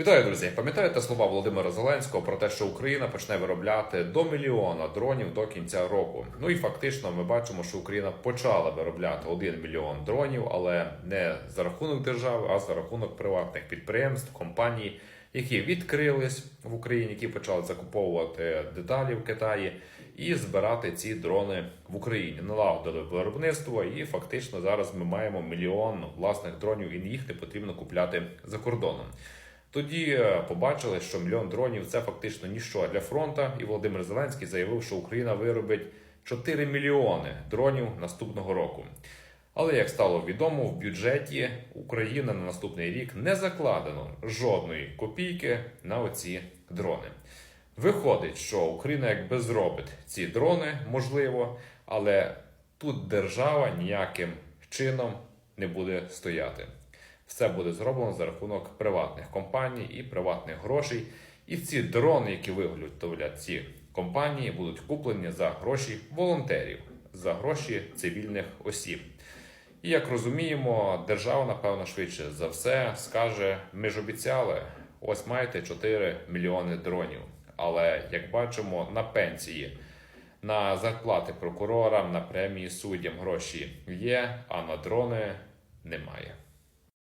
Вітаю, друзі! Пам'ятаєте слова Володимира Зеленського про те, що Україна почне виробляти до мільйона дронів до кінця року. Ну і фактично ми бачимо, що Україна почала виробляти 1 мільйон дронів, але не за рахунок держави, а за рахунок приватних підприємств, компаній, які відкрились в Україні, які почали закуповувати деталі в Китаї і збирати ці дрони в Україні. Налагодили виробництво, і фактично зараз ми маємо мільйон власних дронів, і їх не потрібно купляти за кордоном. Тоді е, побачили, що мільйон дронів це фактично ніщо для фронту, і Володимир Зеленський заявив, що Україна виробить 4 мільйони дронів наступного року. Але як стало відомо, в бюджеті України на наступний рік не закладено жодної копійки на оці дрони. Виходить, що Україна якби зробить ці дрони, можливо, але тут держава ніяким чином не буде стояти. Все буде зроблено за рахунок приватних компаній і приватних грошей. І ці дрони, які виготовлять ці компанії, будуть куплені за гроші волонтерів, за гроші цивільних осіб. І як розуміємо, держава, напевно, швидше за все скаже: ми ж обіцяли, ось маєте 4 мільйони дронів. Але як бачимо, на пенсії, на зарплати прокурорам, на премії суддям гроші є, а на дрони немає.